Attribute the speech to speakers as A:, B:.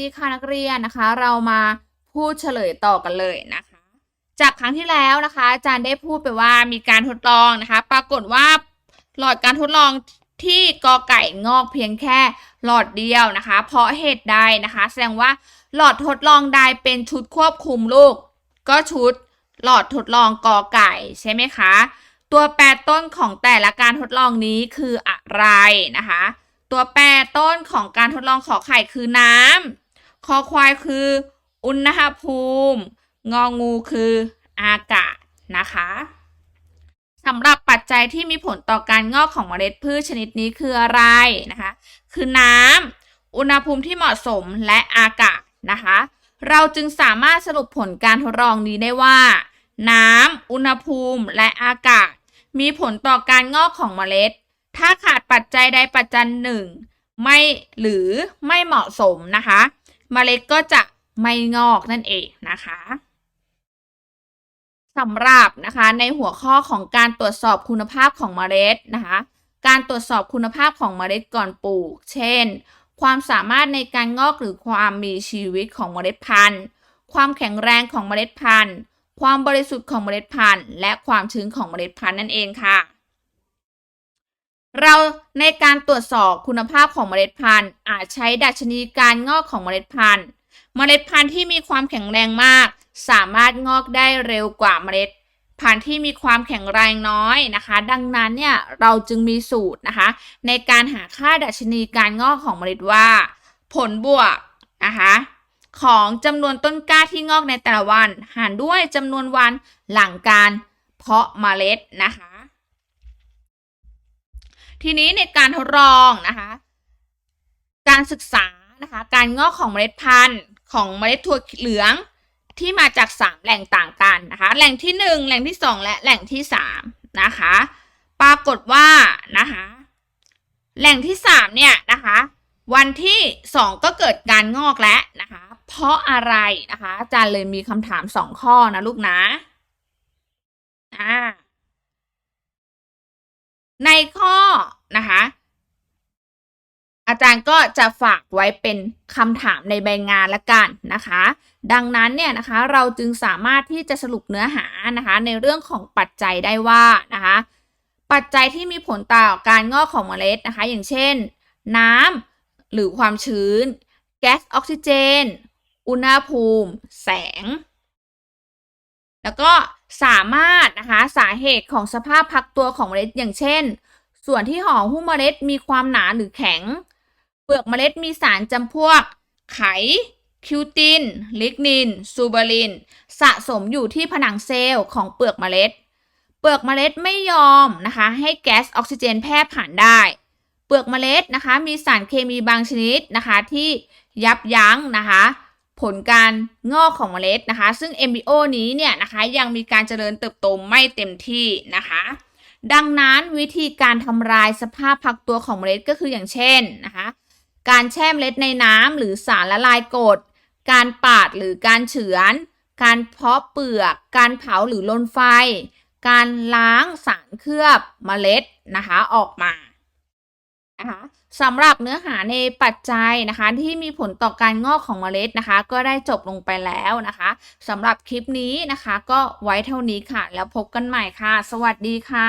A: ดีค่ะนักเรียนนะคะ เรามาพูดเฉลยต่อกันเลยนะคะ จากครั้งที่แล้วนะคะอาจารย์ได้พูดไปว่ามีการทดลองนะคะ ปรากฏว่าหลอดการทดลองที่กอไก่งอกเพียงแค่หลอดเดียวนะคะ เพราะเหตุใดนะคะ แสดงว่าหลอดทดลองใดเป็นชุดควบคุมลูก ก็ชุดหลอดทดลองกอไก่ใช่ไหมคะ ตัวแปรต้นของแต่ละการทดลองนี้คืออะไรนะคะ ตัวแปรต้นของการทดลองขอไข่คือน้ำ คอควายคือ อุณหภูมิ งองูคืออากาศนะคะสำหรับปัจจัยที่มีผลต่อการงอกของเมล็ดพืชชนิดนี้คืออะไรนะคะ คือน้ำอุณหภูมิที่เหมาะสมและอากาศนะคะ เราจึงสามารถสรุปผลการทดลองนี้ได้ว่า น้ำอุณหภูมิและอากาศ มีผลต่อการงอกของเมล็ด ถ้าขาดปัจจัยใดปัจจัยหนึ่ง ไม่หรือไม่เหมาะสมนะคะ เมล็ดก็จะไม่งอกนั่นเองนะคะสำหรับนะคะในหัวข้อของการตรวจสอบคุณภาพของเมล็ดนะคะการตรวจสอบคุณภาพของเมล็ดก่อนปลูก เช่น ความสามารถในการงอกหรือความมีชีวิตของเมล็ดพันธุ์ ความแข็งแรงของเมล็ดพันธุ์ ความบริสุทธิ์ของเมล็ดพันธุ์ และความชื้นของเมล็ดพันธุ์นั่นเองค่ะ เราในการตรวจสอบคุณภาพของเมล็ดพันธุ์ อาจใช้ดัชนีการงอกของเมล็ดพันธุ์ เมล็ดพันธุ์ที่มีความแข็งแรงมาก สามารถงอกได้เร็วกว่าเมล็ดพันธุ์ที่มีความแข็งแรงน้อยนะคะ ดังนั้นเนี่ยเราจึงมีสูตรนะคะ ในการหาค่าดัชนีการงอกของเมล็ดว่า ผลบวกนะคะของจำนวนต้นกล้าที่งอกในแต่ละวัน หารด้วยจำนวนวันหลังการเพาะเมล็ดนะคะ ทีนี้ในการทดลองนะคะ การศึกษานะคะ การงอกของเมล็ดพันธุ์ของเมล็ดถั่วเหลืองที่มาจาก 3 แหล่งต่างกันนะคะ แหล่งที่ 1 แหล่งที่ 2 และแหล่งที่ 3 นะคะ ปรากฏว่านะคะ แหล่งที่ 3 เนี่ยนะคะ วันที่ 2 ก็เกิดการงอกแล้วนะคะ เพราะอะไรนะคะอาจารย์เลยมีคำถาม 2 ข้อนะลูกนะอ่า ในข้อนะคะ อาจารย์ก็จะฝากไว้เป็นคำถามในใบงานละกันนะคะ ดังนั้นเนี่ยนะคะเราจึงสามารถที่จะสรุปเนื้อหานะคะ ในเรื่องของปัจจัยได้ว่านะคะ ปัจจัยที่มีผลต่อการงอกของเมล็ดนะคะ อย่างเช่น น้ำหรือความชื้น แก๊สออกซิเจน อุณหภูมิ แสง แล้วก็ สามารถนะคะสาเหตุของสภาพพักตัวของเมล็ดอย่างเช่น ส่วนที่ห่อหุ้มเมล็ดมีความหนาหรือแข็ง เปลือกเมล็ดมีสารจำพวก ไข คิวติน ลิกนิน ซูเบอริน สะสมอยู่ที่ผนังเซลล์ของเปลือกเมล็ด เปลือกเมล็ดไม่ยอมนะคะให้แก๊สออกซิเจนแพร่ผ่านได้ เปลือกเมล็ดนะคะมีสารเคมีบางชนิดนะคะที่ยับยั้งนะคะ ผลการงอกของเมล็ดนะคะ ซึ่ง MBO นี้เนี่ยนะคะยังมีการเจริญเติบโตไม่เต็มที่นะคะ ดังนั้นวิธีการทำลายสภาพพักตัวของเมล็ดก็คืออย่างเช่นนะคะการแช่เมล็ดในน้ำหรือสารละลายกรดการปาดหรือการเฉือน การเพาะเปลือก การเผาหรือลนไฟ การล้างสารเคลือบเมล็ดนะคะออกมา นะคะสำหรับเนื้อหาในปัจจัยนะคะ ที่มีผลต่อการงอกของเมล็ดนะคะ ก็ได้จบลงไปแล้วนะคะสำหรับคลิปนี้นะคะ ก็ไว้เท่านี้ค่ะ แล้วพบกันใหม่ค่ะ สวัสดีค่ะ